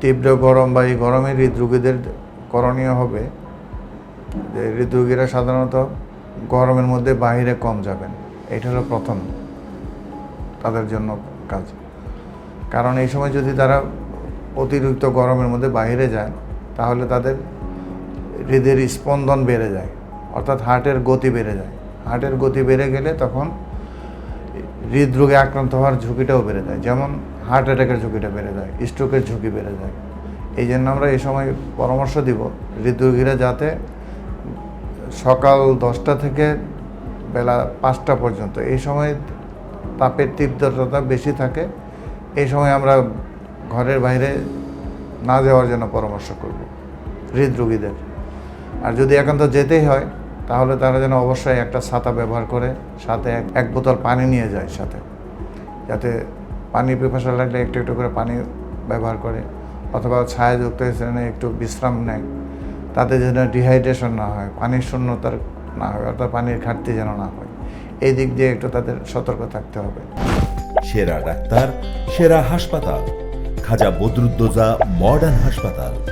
তীব্র গরম বা এই গরমে হৃদরোগীদের করণীয় হবে। যে হৃদরোগীরা সাধারণত গরমের মধ্যে বাইরে কম যাবেন। এটা হলো প্রথম তাদের জন্য কাজ। কারণ এই সময় যদি তারা অতিরিক্ত গরমের মধ্যে বাইরে যায়, তাহলে তাদের হৃদের স্পন্দন বেড়ে যায়, অর্থাৎ হার্টের গতি বেড়ে যায়। হার্টের গতি বেড়ে গেলে তখন হৃদরোগে আক্রান্ত হওয়ার ঝুঁকিটাও বেড়ে যায়। যেমন হার্ট অ্যাটাকের ঝুঁকিটা বেড়ে যায় স্ট্রোকের ঝুঁকি বেড়ে যায়। এই জন্য আমরা এই সময় পরামর্শ দিব হৃদরোগীরা যাতে সকাল দশটা থেকে বেলা পাঁচটা পর্যন্ত, এই সময় তাপের তীব্রতা বেশি থাকে, এই সময় আমরা ঘরের বাইরে না যাওয়ার জন্য পরামর্শ করব হৃদরোগীদের। আর যদি একান্ত যেতেই হয় তাহলে তারা যেন অবশ্যই একটা ছাতা ব্যবহার করে, সাথে এক বোতল পানি নিয়ে যায় সাথে। যাতে পানি পিপাসা লাগলে একটু একটু করে পানি ব্যবহার করে, অথবা ছায়াযুক্ত স্থানে একটু বিশ্রাম নেয়। তাতে যেন ডিহাইড্রেশন না হয়, পানির শূন্যতার না হয়, অর্থাৎ পানির ঘাটতি যেন না হয়। এই দিক দিয়ে একটু তাদের সতর্ক থাকতে হবে। সেরা ডাক্তার, সেরা হাসপাতাল। খাজা বদরুদ্দোজা মডার্ন হাসপাতাল।